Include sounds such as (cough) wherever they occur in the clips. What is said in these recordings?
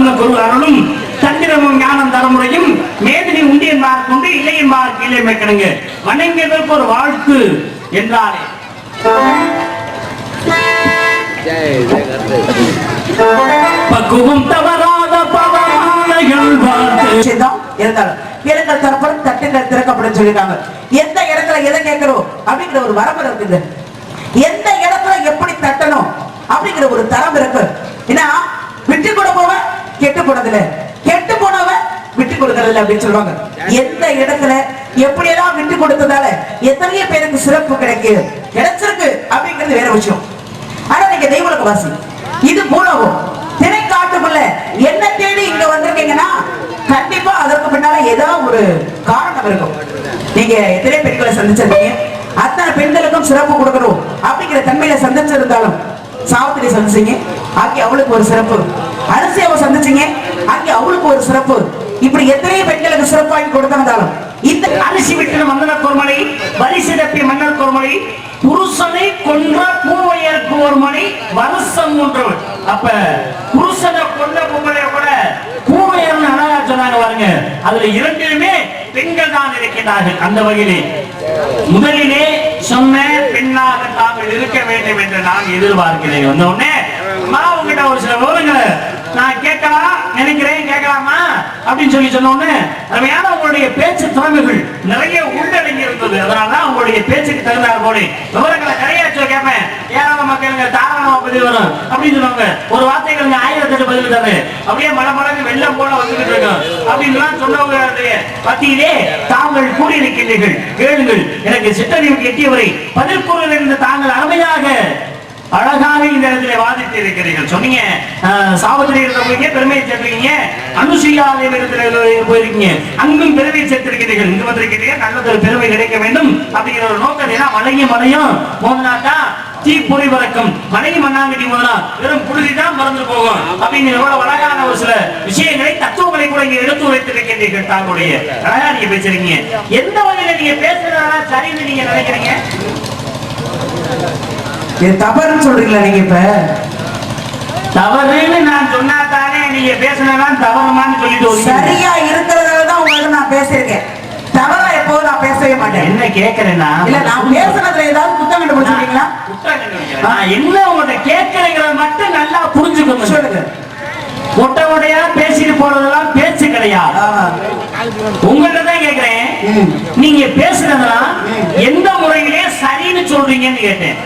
சொன்ன குரு அருளும் சந்திரமும் ஞானம் தரமுறையும் மேதினி உண்டியன்மார் கொண்டு இல்லையன்மார் கீழே மேற்கணுங்க. வணங்கியதற்கு ஒரு வாழ்த்து என்றாரே பக்குவம் தவறாத பவமாலைகள் வாழ்த்து. தரப்படும் தட்டுங்கள் திறக்கப்படும் எந்த இடத்துல எதை கேட்கிறோம்? அப்படிங்கிற ஒரு வரம்பு இருக்குது எந்த இடத்துல எப்படி தட்டணும்? அப்படிங்கிற ஒரு தரம் இருக்கு. ஏன்னா விட்டு கொடுப்பவன் கெட்டு போனதுல கெட்டு போனவன் விட்டு கொடுக்கறதில்ல அப்படின்னு சொல்லுவாங்க. எந்த இடத்துல எப்படியெல்லாம் விட்டு கொடுத்ததால எத்தனையோ பேருக்கு சிறப்பு கிடைக்கு கிடைச்சிருக்கு அப்படிங்கிறது வேற விஷயம். ஆனா நீங்க தெய்வலக வாசி. இது மூலவும் திரைக்காட்டுக்குள்ள என்ன தேடி இங்க வந்திருக்கீங்கன்னா கண்டிப்பா அதற்கு பின்னால ஏதாவது ஒரு காரணம் இருக்கும். நீங்க எத்தனை பெண்களை சந்திச்சிருக்கீங்க அத்தனை பெண்களுக்கும் சிறப்பு கொடுக்கணும் அப்படிங்கிற தன்மையில சந்திச்சிருந்தாலும் சாவித்திரி சந்திச்சீங்க. ஆக்கி அவளுக்கு ஒரு சிறப்பு. அரிசியாவை சந்திச்சீங்க. அங்கே அவளுக்கு ஒரு சிறப்பு. இப்படி எத்தனையோ பெண்களுக்கு சிறப்பாகி கொடுத்திருந்தாலும் இந்த அரிசி விட்டு மன்னர் கோர்மலை வரிசை தப்பி மன்னர் கோர்மலை புருஷனை கொன்ற பூவையருக்கு ஒரு மணி வருஷம் ஒன்றவன் அப்ப புருஷனை கொண்ட பொம்பளைய கூட பூவையர்னு அழகா சொன்னாங்க பாருங்க. அதுல இரண்டிலுமே பெண்கள் தான் இருக்கிறார்கள் அந்த வகையிலே முதலிலே சொன்ன பெண்ணாக தாங்கள் இருக்க வேண்டும் என்று நான் எதிர்பார்க்கிறேன். வந்த உடனே அம்மா உங்ககிட்ட ஒரு சில விவரங்களை நான் கேட்கலாம் நினைக்கிறேன் கேட்கலாமா? அப்படின்னு சொல்லி சொன்னோன்னு அருமையான உங்களுடைய பேச்சு திறமைகள் நிறைய உள்ளடங்கி இருந்தது. அதனாலதான் உங்களுடைய பேச்சுக்கு தகுந்தார் போல. விவரங்களை நிறைய சொல்லி கேட்பேன் ஏராள மக்களுங்க தாராளமா பதில் வரும். அப்படின்னு சொன்னாங்க. ஒரு வார்த்தைகள் ஆயிரத்தி எட்டு பதில் தானே? அப்படியே மழை மலைக்கு வெள்ளம் போல வந்துகிட்டு இருக்கும் அப்படின்னு சொன்னவங்க பத்தியிலே தாங்கள் கூடியிருக்கின்றீர்கள் கேளுங்கள். எனக்கு சிட்டறிவு எட்டியவரை பதில் கூறுகள் என்று தாங்கள் அருமையாக அழகாக இந்த இடத்துல வாதிட்டு இருக்கிறீர்கள். சொன்னீங்க. அஹ், சாவத்திரி இருந்த போய் பெருமையை சேர்த்திருக்கீங்க அனுசுயாலயம் இடத்துல போயிருக்கீங்க. அங்கும் பெருமை சேர்த்திருக்கிறீர்கள். இங்கு வந்திருக்கிறீங்க நல்லதொரு பெருமை கிடைக்க வேண்டும் அப்படிங்கிற ஒரு நோக்கம் ஏன்னா மலையும் மலையும் மோதினாட்டா தீ பொறி பறக்கும். மலையும் மண்ணாங்கட்டி மோதினா வெறும் புழுதி தான் மறந்து போகும். அப்படின்னு எவ்வளவு அழகான ஒரு சில விஷயங்களை தத்துவங்களை கூட இங்க எடுத்து வைத்திருக்கின்றீர்கள் தாங்களுடைய. அழகா நீங்க பேசுறீங்க. எந்த வகையில நீங்க பேசுறதா சரின்னு நீங்க நினைக்கிறீங்க? இது தவறுன்னு சொல்றீங்களா நீங்க இப்ப? தவறுன்னு நான் சொன்னா தானே நீங்க பேசினதான் தவறுமான்னு சொல்லிட்டு. சரியா இருக்கிறதால தான் உங்களுக்கு நான் பேசியிருக்கேன். தவறா எப்போதும் நான் பேசவே மாட்டேன். என்ன கேக்குறேன்னா இல்ல நான் பேசுனதுல ஏதாவது குத்தம் கண்டுபிடிச்சிருக்கீங்களா? என்ன உங்கள்ட்ட கேட்கறேங்கிறத மட்டும் நல்லா புரிஞ்சுக்கணும் சொல்லுங்க. மொட்டை மொட்டையா பேசிட்டு போறதெல்லாம் பேச்சு கிடையாது. உங்கள்ட்ட தான் கேக்குறேன். நீங்க பேசுறதெல்லாம் எந்த முறையிலே சரின்னு சொல்றீங்கன்னு கேட்டேன்.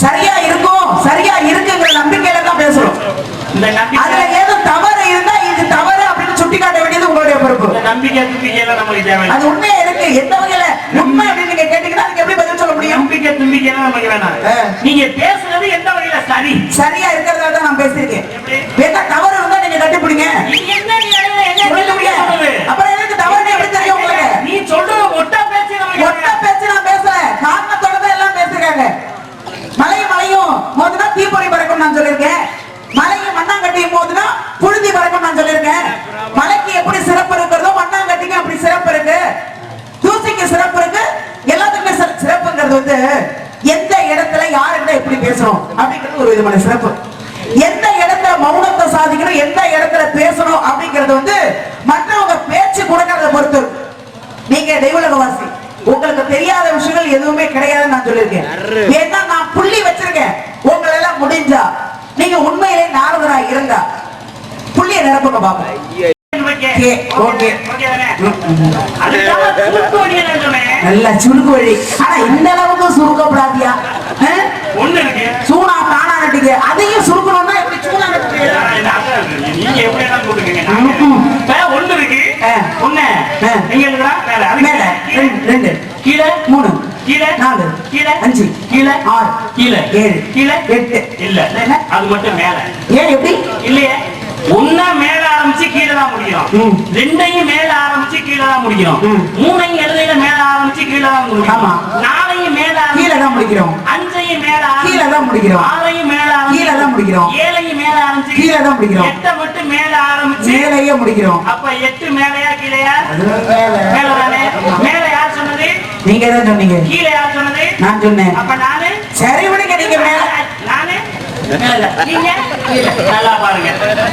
சரியா இருக்கும் சரியா இருக்குங்கிற நம்பிக்கையில தான் பேசுறோம். அதுல ஏதோ தவறு இருந்தா இது தவறு அப்படின்னு சுட்டி காட்ட வேண்டியது உங்களுடைய பொறுப்பு. நம்பிக்கை தும்பிக்கை எல்லாம் நமக்கு தேவையில்லை அது உண்மையா இருக்கு? எந்த வகையில? உண்மை அப்படின்னு நீங்க கேட்டீங்கன்னா அதுக்கு எப்படி பதில் சொல்ல முடியும்? நம்பிக்கை தும்பிக்கை எல்லாம் நமக்கு வேணாம். நீங்க பேசுறது எந்த வகையில? சரி. சரியா இருக்கிறதால தான் நான் பேசியிருக்கேன்? வேணா தவறு இருந்தா நீங்க கண்டுபிடிங்க இது என்ன நீ என்ன என்ன சொல்லுங்க. சொல்றது? அப்புறம் எனக்கு தவறுன்னு எப்படி தெரியும் உங்களுக்கு நீ சொல்றது ஒட்டா பேச்சு நமக்கு ஒட்ட பேச்சு நான் பேசல காரணத்தோட தான் எல்லாம் பேசுறாங்க மலையும் மலையும் மோதுனா தீப்பொறி பறக்கும் நான் சொல்லியிருக்கேன் மலையும் மண்ணாங்கட்டியும் மோதுனா புழுதி பறக்கும் நான் சொல்லியிருக்கேன் மலைக்கு எப்படி சிறப்பு இருக்கிறதோ மண்ணாங்கட்டிக்கு அப்படி சிறப்பு இருக்கு தூசிக்கு சிறப்பு இருக்கு எல்லாத்துக்குமே சிற- சிறப்புங்கிறது வந்து எந்த இடத்துல யாருக்கிட்ட எப்படி பேசணும் அப்படிங்கிறது ஒரு விதமான சிறப்பு. எந்த இடத்துல மௌனத்தை சாதிக்கணும் எந்த இடத்துல பேசணும் அப்படிங்கிறது வந்து மற்றவங்க பேச்சு கொடுக்கறத பொறுத்து. நீங்க தெய்வலகவாசி உங்களுக்கு தெரியாத விஷயங்கள் எதுவுமே கிடையாதுன்னு நான் சொல்லியிருக்கேன். ஏன்னா நான் புள்ளி வச்சிருக்கேன். உங்களை எல்லாம் முடிஞ்சா நீங்க உண்மையிலே நாரதரா இருந்தா புள்ளிய நிரப்புங்க சொன்னேன். நல்ல சுருக்கு வழி. ஆனா இந்த அளவுக்கு சுருக்கப்படாதியா? ஒண்ணு இருக்கு. சூனா காணா நட்டிங்க அதையும் சுருக்கணும்னா எப்படி சூனா நட்டுறீங்க இந்த அக்கா இருக்கு. நீங்க எப்படி வேணாலும் போட்டுக்கங்க. நான் ம்ம். இப்ப ஒண்ணு இருக்கு. ஆ. ஒண்ணு. ஆ. எங்க இருக்குடா? மேல. மேல. ரெண்டு, ரெண்டு கீழே. மூணு கீழே. நாலு கீழே. அஞ்சு கீழே. ஆறு கீழே. ஏழு கீழே. எட்டு இல்ல. அது மட்டும் மேல. ஏன் எப்படி இல்லையே ஒன்னா மேல ஆரம்பிச்சு கீழே தான் முடிக்கிறோம் ம். ரெண்டையும் மேல ஆரம்பிச்சு கீழே தான் முடிக்கிறோம் ம். மூணையும் எழுதையில மேல ஆரம்பிச்சு கீழே தான் ஆமா. நாலையும் மேல கீழே தான் முடிக்கிறோம். அஞ்சையும் மேல கீழே தான் முடிக்கிறோம். ஆறையும் மேல கீழே தான் முடிக்கிறோம். ஏழையும் மேல ஆரம்பிச்சு கீழே தான் முடிக்கிறோம். எட்டை மட்டும் மேல ஆரம்பிச்சு மேலேயே முடிக்கிறோம். அப்ப எட்டு மேலையா கீழையா. மேல. தானே மேல யார் சொன்னது? நீங்க தான் சொன்னீங்க. கீழே யார் சொன்னது? நான் சொன்னேன். அப்ப நானு? சரி விடுங்க நீங்க மேல நானு மேல. நீங்க கீழே. நல்லா பாருங்க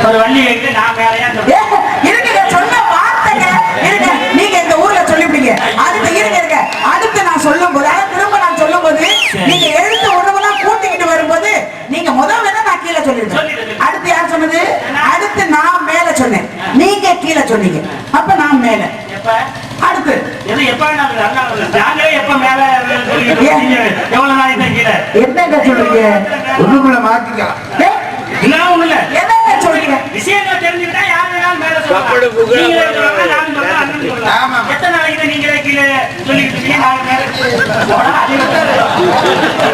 ஒரு வள்ளி வைத்து நான் மேலையா சொல்றேன். சொன்ன வார்த்தைங்க இருங்க நீங்க இந்த ஊர்ல சொல்லிவிட்டீங்க அடுத்து இருங்க இருங்க அடுத்து நான் சொல்லும் போது அதான் திரும்ப நான் சொல்லும் போது நீங்க எழுத்து உணவெல்லாம் கூட்டிக்கிட்டு வரும்போது நீங்க முதல் வேணா நான் கீழே சொல்லிருக்கேன் சொல்லிடுங்க. அடுத்து யார் சொன்னது அடுத்து நான் மேல சொன்னேன் நீங்க கீழே சொன்னீங்க அப்ப நான் மேல அடுத்து எப்ப நாங்களே எப்ப மேல எவ்வளவு நாளைக்கு தான் கீழே என்னங்க சொல்றீங்க ஒண்ணுக்குள்ள மாத்திக்கலாம் என்ன ஒண்ணு இல்ல என்னங்க சொல்றீங்க விஷயங்கள் தெரிஞ்சுக்கிட்டா யார் வேணாலும் மேல சொல்லலாம். ஆமா. எத்தனை நாளைக்கு நீங்களே கீழே இருக்கீங்க, நாங்க மேல.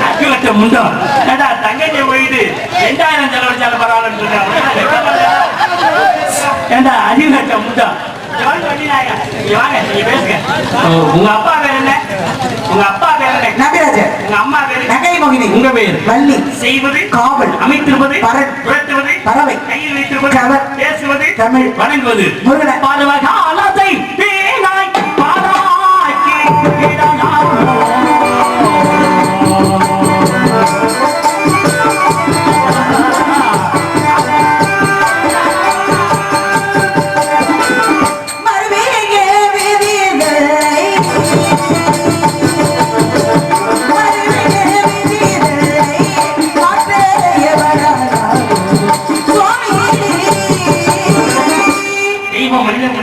அதிகபட்சம் முண்டம். ஏண்டா, தங்கச்சியை போயிட்டு ரெண்டாயிரம் செலவழிச்சாலும் பரவாயில்லன்னு சொல்றாங்க. ஏண்டா, அதிகபட்சம் முண்டம். இங்க உங்க அப்பா பேர் என்ன? உங்க அப்பா பேர் என்ன? நபிராஜர் உங்க அம்மா பேர்? நகை மோகினி உங்க பேர்? வள்ளி. செய்வது காவல். அமைத்திருப்பது பரன். புரட்டுவது பறவை. கையில் வைத்திருப்பது கவர். பேசுவது தமிழ். வணங்குவது. முருகனை. பருவகாலத்தை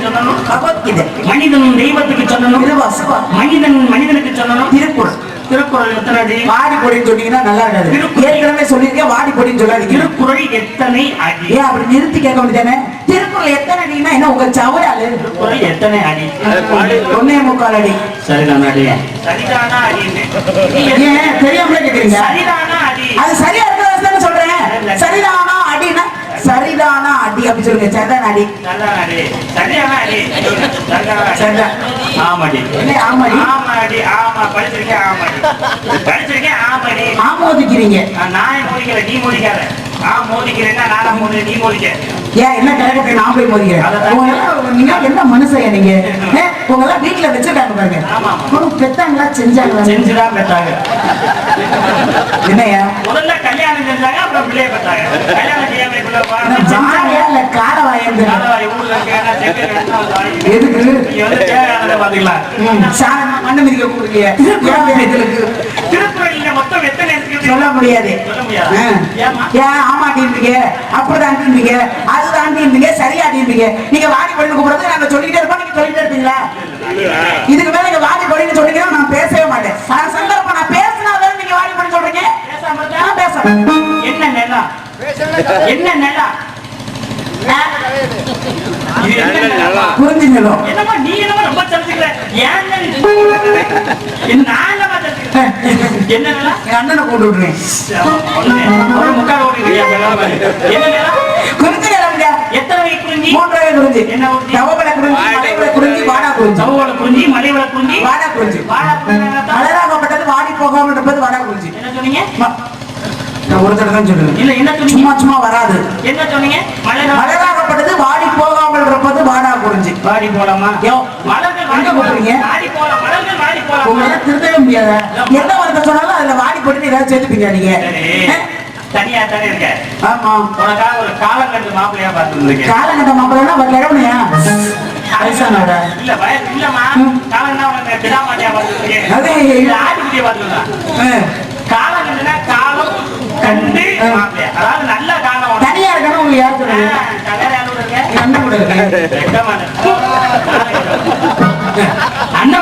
சொல்லணும் பகவத்கீதை மனிதன் தெய்வத்துக்கு சொல்லணும் திருவாசகா மனிதன் மனிதனுக்கு சொல்லணும் திருக்குறள். திருக்குறள் எத்தனை அடி? வாடி பொடின்னு சொன்னீங்கன்னா நல்லா இருக்காது. ஏற்கனவே சொல்லியிருக்கேன் வாடி பொடின்னு சொல்லாதீங்க. திருக்குறள் எத்தனை அடி? ஏன் அப்படி நிறுத்தி கேட்க வேண்டியதானே? திருக்குறள் எத்தனை அடின்னா என்ன உங்க சவராலு திருக்குறள் எத்தனை அடி? ஒன்னே முக்கால் அடி. சரிதானா அடி? சரிதானா அடின்னு ஏன் தெரியாமலே கேக்குறீங்க சரிதானா அடி? அது சரியா இருக்கிறதா சொல்றேன். சரிதானா அடி அப்படி சொல்லுங்க. சரிதானா அடி. ஆமாடி. ஆமாடி? ஆமாடி ஆமா. படிச்சிருக்கேன் ஆமாடி. படிச்சிருக்கேன் ஆமாடி. ஆமோதிக்கிறீங்க. நான் மோதிக்கல நீ மோதிக்காத. நான் மோதிக்கிறேன்னா நானா மோதி நீ மோதிக்க. ஏன் என்ன கரெக்ட் நான் போய் மோதிக்கிறேன்? நீங்க என்ன மனுஷன் நீங்க? உங்க எல்லாம் வீட்டுல வச்சிருக்காங்க பாருங்க. பெத்தாங்களா செஞ்சாங்களா? செஞ்சுதான் என்னையா? முதல்ல கல்யாணம் செஞ்சாங்க அப்புறம் பிள்ளைய பெற்றாங்க கல்யாணம். எதுக்கு? மொத்தம் எத்தனை சொல்ல முடியாது. ஏன் ஆமாட்டின்றீங்க அப்படிதான்ன்றீங்க அதுதான்ன்றீங்க சரியாடின்றீங்க நீங்க வாடி படின்னு கூப்பிடுறது நாங்க சொல்லிக்கிட்டே இருப்போம். நீங்க சொல்லிட்டே இருப்பீங்களா? இதுக்கு மேல நீங்க வாடி படின்னு சொன்னீங்கன்னா நான் பேசவே மாட்டேன். நான் சந்தர்ப்பம் நான் பேசினா தானே நீங்க வாடி பண்ணி சொல்றீங்க? பேசாம என்ன நிலம் என்ன நிலம்? புரிஞ்சுங்களோ என்னம்மா நீ என்னமோ ரொம்ப தெரிஞ்சுக்கிற? ஏன் என்ன (laughs) நான் என்னமா தெரிஞ்சுக்கிறேன் என்ன என் அண்ணனை கொண்டு. ஒரு முக்கால் ஓடி குறிஞ்சி எத்தனை வகை குறிஞ்சி மூன்றரை குறிஞ்சி என்ன? நவபல குறிஞ்சி மலைபல குறிஞ்சி வாடா. குறிஞ்சி சவுவோட குறிஞ்சி மலையோட குறிஞ்சி வாடா குறிஞ்சி என்னத்தான்? மலராகப்பட்டது வாடி போகாமல் இருப்பது வாடா குறிஞ்சி என்ன சொன்னீங்க? ஒரு தடவை தான் சொல்லுவேன். இல்ல என்ன சொன்னீங்க? சும்மா சும்மா வராது. என்ன சொன்னீங்க? மலை மலராகப்பட்டது வாடி போகாமல் இருப்பது வாடா குறிஞ்சி வாடி போலாமா? மலர்கள் வாடி போறீங்க? வாடி வாடி போலாம்? உங்களால திருத்தவே முடியாத? எந்த வார்த்தை சொன்னாலும் அதுல வாடி போட்டு ஏதாவது சேர்த்துப்பீங்க நீங்க? தனியா தானே இருக்க? ஆமா. உனக்காக ஒரு காலம் கண்டு மாப்பிள்ளையா பார்த்து வந்திருக்கேன் காலங்கட்ட மாப்பிள்ளா அவர் கிழவனையா வயசானவரா இல்ல வயசு இல்லம்மா. காலம் தான் உனக்கு பிடா மாட்டியா பார்த்து வந்திருக்கேன் அதே இல்ல ஆட்டுக்குட்டியா காலம் கண்டு மாப்பிள்ளையா. அதாவது நல்ல காலம். தனியா இருக்கணும் உங்களுக்கு யார்? எங்க அண்ணன் கூட இருக்கு வெக்கமான. அண்ணன்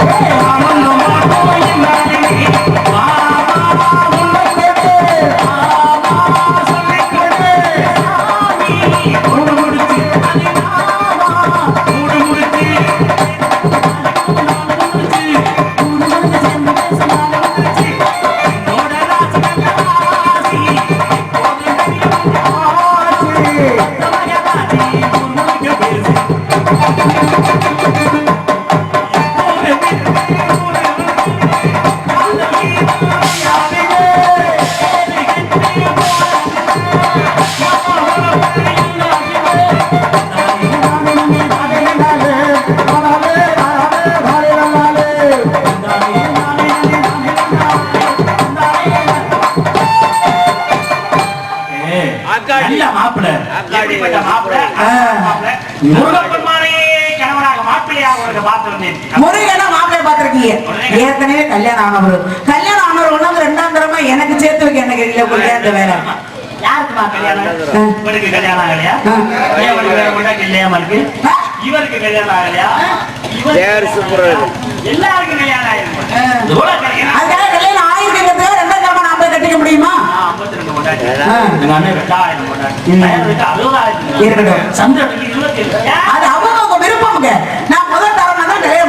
முருகனா மாப்பிள்ளைய பாத்திருக்கீங்க ஏற்கனவே கல்யாணம் ஆனவர். கல்யாணம் ஆனவர் ஒண்ணாவது ரெண்டாம் தரமா எனக்கு சேர்த்து வைக்க என்ன கேட்கல? கொடுத்தே அந்த வேலை. யாருக்குமா கல்யாணம்? இவனுக்கு கல்யாணம் ஆகலையா? இவனுக்கு கல்யாணம் ஆகலையா? கல்யாணம் ஆயிருக்கு. கல்யாணம்? ஆயிருக்கு ரெண்டாம் தரமா நாம கட்டிக்க முடியுமா? இருக்கட்டும் அவங்க விருப்பம் நான் முதல் தரம் தான் நிறைய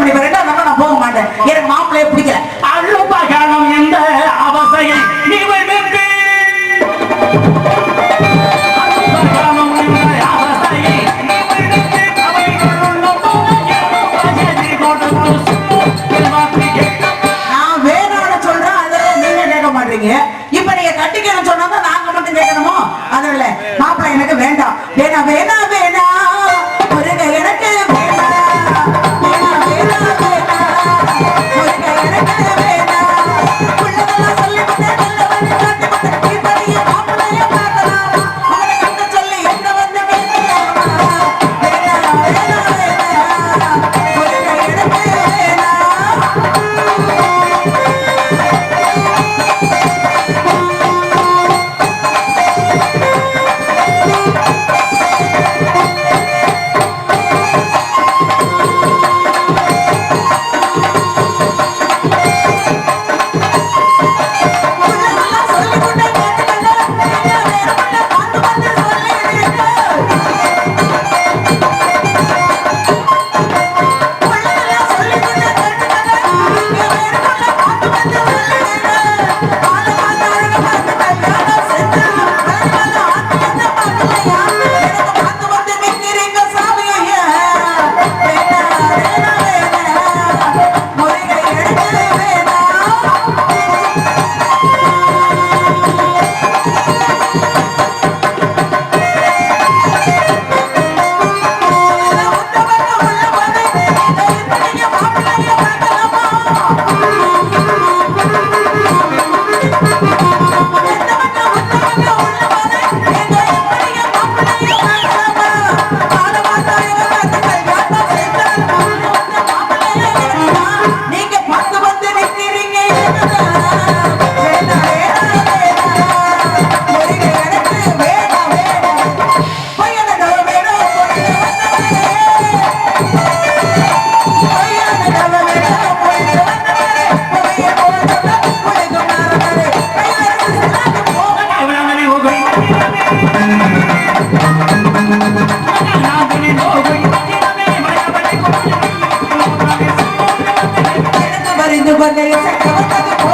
நான் போக மாட்டேன் எனக்கு மாப்பிள்ளைய பிடிக்கல அழுபகணம் இந்த அவசையில் ಬಂದರೆ ಸಕ್ಕವತ್ತಾದ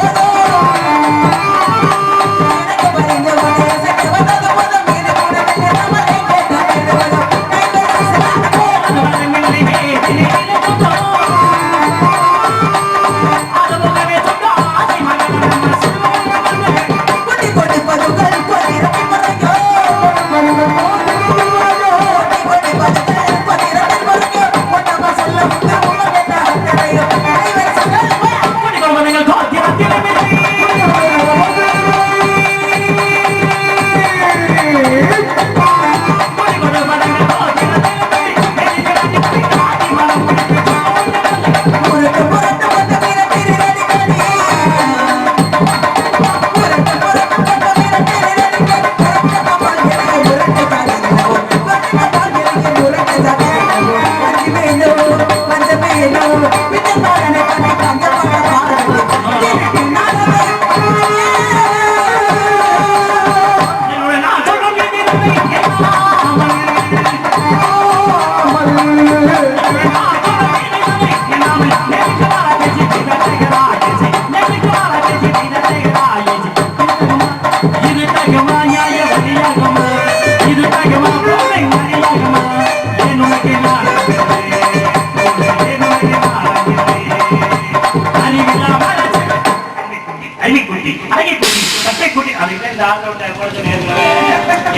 அருவிக்குட்டி அழகிக்குட்டி சட்டைக்குட்டி அதுக்கு இந்த ஆண்டோட்ட போட சொன்னீங்க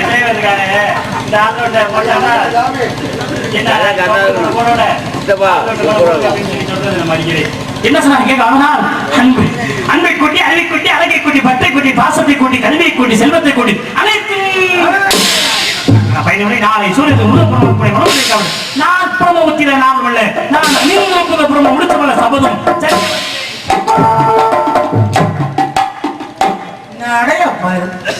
என்ன இருக்காரு இந்த ஆண்டோட்ட போட்டானா என்ன? சொன்னாங்க ஆனால் அன்பு. அன்பை குட்டி அருவி குட்டி அழகை குட்டி பட்டை குட்டி பாசத்தை குட்டி கல்வியை குட்டி செல்வத்தை குட்டி அனைத்து பயணமுறை நாளை சூரியன் உருவப்புறம் நான் பிரம்மபுத்திர நான் உள்ள நான் நீங்க பிரம்ம முடித்தவல்ல சபதம். 哪儿有呀？我。